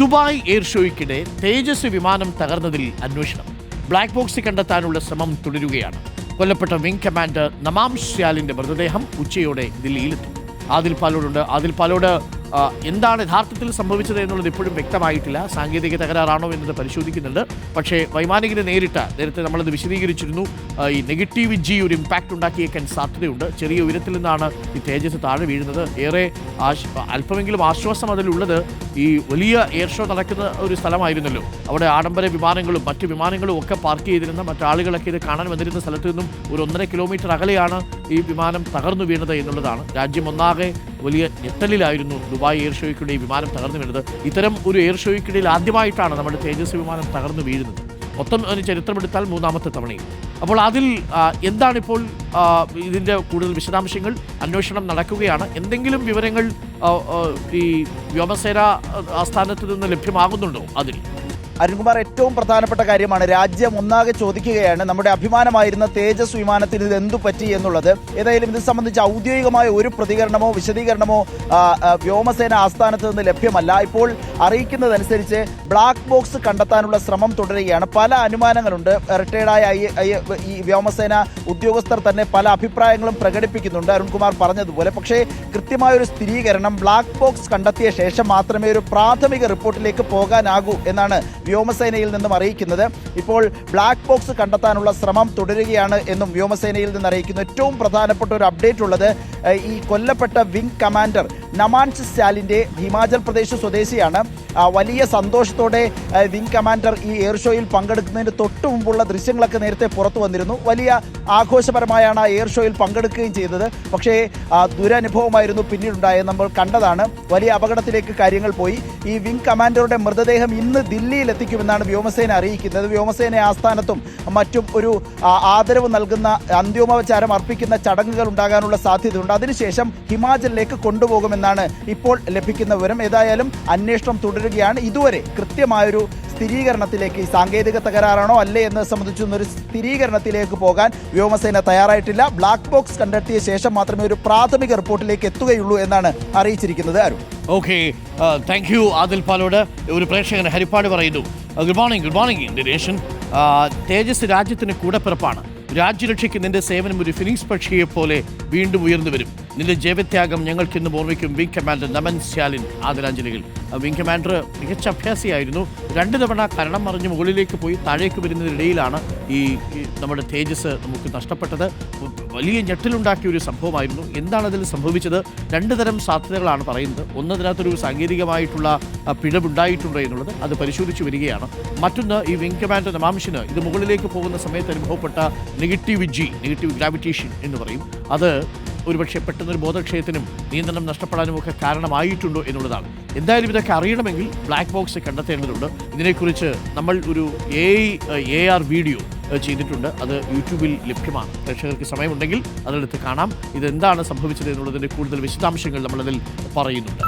Dubai air ഷോയ്ക്കിടെ തേജസ് വിമാനം തകർന്നതിൽ അന്വേഷണം. Black box കണ്ടെത്താനുള്ള ശ്രമം തുടരുകയാണ്. കൊല്ലപ്പെട്ട വിംഗ് കമാൻഡർ നമാം ശ്യാലിന്റെ മൃതദേഹം ഉച്ചയോടെ ദില്ലിയിലെത്തും. ആദിൽ പാലോടുണ്ട് ആദിൽ പാലോട് എന്താണ് യഥാർത്ഥത്തിൽ സംഭവിച്ചത് എന്നുള്ളത് ഇപ്പോഴും വ്യക്തമായിട്ടില്ല. സാങ്കേതിക തകരാറാണോ എന്നത് പരിശോധിക്കുന്നുണ്ട്. പക്ഷേ വൈമാനികനെ നേരിട്ട് നേരത്തെ നമ്മളത് വിശദീകരിച്ചിരുന്നു. ഈ നെഗറ്റീവ് ജി ഒരു ഇമ്പാക്റ്റ് ഉണ്ടാക്കിയേക്കാൻ സാധ്യതയുണ്ട്. ചെറിയ ഉയരത്തിൽ നിന്നാണ് ഈ തേജസ് താഴെ വീഴുന്നത്. ഏറെ അല്പമെങ്കിലും ആശ്വാസം അതിലുള്ളത് ഈ വലിയ എയർ ഷോ നടക്കുന്ന ഒരു സ്ഥലമായിരുന്നല്ലോ. അവിടെ ആഡംബര വിമാനങ്ങളും മറ്റ് വിമാനങ്ങളും ഒക്കെ പാർക്ക് ചെയ്തിരുന്ന മറ്റാളുകളൊക്കെ ഇത് കാണാൻ വന്നിരുന്ന സ്ഥലത്ത് നിന്നും ഒരു ഒന്നര കിലോമീറ്റർ അകലെയാണ് ഈ വിമാനം തകർന്നു വീണത് എന്നുള്ളതാണ്. രാജ്യം ഒന്നാകെ വലിയ ഞെട്ടലിലായിരുന്നു ദുബായ് എയർ ഷോയ്ക്കിടെ വിമാനം തകർന്നു വീണത്. ഇത്തരം ഒരു എയർ ഷോയ്ക്കിടയിൽ ആദ്യമായിട്ടാണ് നമ്മുടെ തേജസ് വിമാനം തകർന്നു വീഴുന്നത്. മൊത്തം അതിന് ചരിത്രമെടുത്താൽ മൂന്നാമത്തെ തവണയും. അപ്പോൾ അതിൽ എന്താണിപ്പോൾ ഇതിന്റെ കൂടുതൽ വിശദാംശങ്ങൾ? അന്വേഷണം നടക്കുകയാണ്. എന്തെങ്കിലും വിവരങ്ങൾ ഈ വ്യോമസേന ആസ്ഥാനത്ത് നിന്ന് ലഭ്യമാകുന്നുണ്ടോ അതിൽ? അരുൺകുമാർ ഏറ്റവും പ്രധാനപ്പെട്ട കാര്യമാണ് രാജ്യം ഒന്നാകെ ചോദിക്കുകയാണ് നമ്മുടെ അഭിമാനമായിരുന്ന തേജസ് വിമാനത്തിന് ഇത് എന്തു പറ്റി എന്നുള്ളത്. ഏതായാലും ഇത് സംബന്ധിച്ച് ഔദ്യോഗികമായ ഒരു പ്രതികരണമോ വിശദീകരണമോ വ്യോമസേന ആസ്ഥാനത്ത് നിന്ന് ലഭ്യമല്ല. ഇപ്പോൾ അറിയിക്കുന്നതനുസരിച്ച് ബ്ലാക്ക് ബോക്സ് കണ്ടെത്താനുള്ള ശ്രമം തുടരുകയാണ്. പല അനുമാനങ്ങളുണ്ട്. റിട്ടയർഡായ ഈ വ്യോമസേന ഉദ്യോഗസ്ഥർ തന്നെ പല അഭിപ്രായങ്ങളും പ്രകടിപ്പിക്കുന്നുണ്ട് അരുൺകുമാർ പറഞ്ഞതുപോലെ. പക്ഷേ കൃത്യമായ ഒരു സ്ഥിരീകരണം ബ്ലാക്ക് ബോക്സ് കണ്ടെത്തിയ ശേഷം മാത്രമേ ഒരു പ്രാഥമിക റിപ്പോർട്ടിലേക്ക് പോകാനാകൂ എന്നാണ് വ്യോമസേനയിൽ നിന്നും അറിയിക്കുന്നത്. ഇപ്പോൾ ബ്ലാക്ക് ബോക്സ് കണ്ടെത്താനുള്ള ശ്രമം തുടരുകയാണ് എന്നും വ്യോമസേനയിൽ നിന്ന് അറിയിക്കുന്നു. ഏറ്റവും പ്രധാനപ്പെട്ട ഒരു അപ്ഡേറ്റ് ഉള്ളത് ഈ കൊല്ലപ്പെട്ട വിംഗ് കമാൻഡർ നമാൻസ് സ്റ്റാലിന്റെ ഹിമാചൽ പ്രദേശ് സ്വദേശിയാണ്. വലിയ സന്തോഷത്തോടെ വിംഗ് കമാൻഡർ ഈ എയർ ഷോയിൽ പങ്കെടുക്കുന്നതിന് തൊട്ടു മുമ്പുള്ള ദൃശ്യങ്ങളൊക്കെ നേരത്തെ പുറത്തു വന്നിരുന്നു. വലിയ ആഘോഷപരമായാണ് ആ എയർ ഷോയിൽ പങ്കെടുക്കുകയും ചെയ്തത്. പക്ഷേ ദുരനുഭവമായിരുന്നു പിന്നീടുണ്ടായത്. നമ്മൾ കണ്ടതാണ് വലിയ അപകടത്തിലേക്ക് കാര്യങ്ങൾ പോയി. ഈ വിംഗ് കമാൻഡറുടെ മൃതദേഹം ഇന്ന് ദില്ലിയിൽ എത്തിക്കുമെന്നാണ് വ്യോമസേന അറിയിക്കുന്നത്. വ്യോമസേന ആസ്ഥാനത്തും മറ്റും ഒരു ആദരവ് നൽകുന്ന അന്ത്യോപചാരം അർപ്പിക്കുന്ന ചടങ്ങുകൾ ഉണ്ടാകാനുള്ള സാധ്യതയുണ്ട്. അതിനുശേഷം ഹിമാചലിലേക്ക് കൊണ്ടുപോകുമെന്നാണ് ഇപ്പോൾ ലഭിക്കുന്ന വിവരം. ഏതായാലും അന്വേഷണം തുടരുകയാണ്. ഇതുവരെ കൃത്യമായൊരു സ്ഥിരീകരണത്തിലേക്ക് സാങ്കേതിക തകരാറാണോ അല്ലേ എന്ന് സംബന്ധിച്ചൊന്നും ഒരു സ്ഥിരീകരണത്തിലേക്ക് പോകാൻ വ്യോമസേന തയ്യാറായിട്ടില്ല. ബ്ലാക്ക് ബോക്സ് കണ്ടെത്തിയ ശേഷം മാത്രമേ ഒരു പ്രാഥമിക റിപ്പോർട്ടിലേക്ക് എത്തുകയുള്ളൂ എന്നാണ് അറിയിച്ചിരിക്കുന്നത് Arun. Okay thank you Adil Palode. ഒരു പ്രേക്ഷകൻ ഹരിപ്പാട് പറയുന്നു. Good morning good morning India nation Tejas രാജ്യത്തിന് കൂടപ്പിറപ്പാണ്. രാജ്യരക്ഷയ്ക്ക് നിന്റെ സേവനം ഒരു ഫിനിക്സ് പക്ഷിയെ പോലെ വീണ്ടും ഉയർന്നു വരും. നിന്റെ ജൈവത്യാഗം ഞങ്ങൾക്കിന്ന് ഓർമ്മിക്കും. വിംഗ് കമാൻഡർ നമൻ സ്യാലിൻ ആദരാഞ്ജലികൾ. വിംഗ് കമാൻഡർ മികച്ച അഭ്യാസിയായിരുന്നു. രണ്ട് തവണ കരണം മറിഞ്ഞ് മുകളിലേക്ക് പോയി താഴേക്ക് വരുന്നതിനിടയിലാണ് ഈ നമ്മുടെ തേജസ് നമുക്ക് നഷ്ടപ്പെട്ടത്. വലിയ ഞെട്ടിലുണ്ടാക്കിയ ഒരു സംഭവമായിരുന്നു. എന്താണ് അതിൽ സംഭവിച്ചത്? രണ്ട് തരം സാധ്യതകളാണ് പറയുന്നത്. ഒന്നതിനകത്തൊരു സാങ്കേതികമായിട്ടുള്ള പിഴവുണ്ടായിട്ടുണ്ട് എന്നുള്ളത് അത് പരിശോധിച്ച് വരികയാണ്. മറ്റൊന്ന് ഈ വിംഗ് കമാൻഡർ നമാംശിന് ഇത് മുകളിലേക്ക് പോകുന്ന സമയത്ത് അനുഭവപ്പെട്ട നെഗറ്റീവ് ജി നെഗറ്റീവ് ഗ്രാവിറ്റേഷൻ എന്ന് പറയും. അത് ഒരുപക്ഷെ പെട്ടെന്നൊരു ബോധക്ഷയത്തിനും നിയന്ത്രണം നഷ്ടപ്പെടാനും ഒക്കെ കാരണമായിട്ടുണ്ടോ എന്നുള്ളതാണ്. എന്തായാലും ഇതൊക്കെ അറിയണമെങ്കിൽ ബ്ലാക്ക് ബോക്സ് കണ്ടെത്തേണ്ടതുണ്ട്. ഇതിനെക്കുറിച്ച് നമ്മൾ ഒരു എ എ ആർ വീഡിയോ ചെയ്തിട്ടുണ്ട്. അത് യൂട്യൂബിൽ ലഭ്യമാണ്. പ്രേക്ഷകർക്ക് സമയമുണ്ടെങ്കിൽ അതിനടുത്ത് കാണാം. ഇതെന്താണ് സംഭവിച്ചത് എന്നുള്ളതിന്റെ കൂടുതൽ വിശദാംശങ്ങൾ നമ്മളതിൽ പറയുന്നുണ്ട്.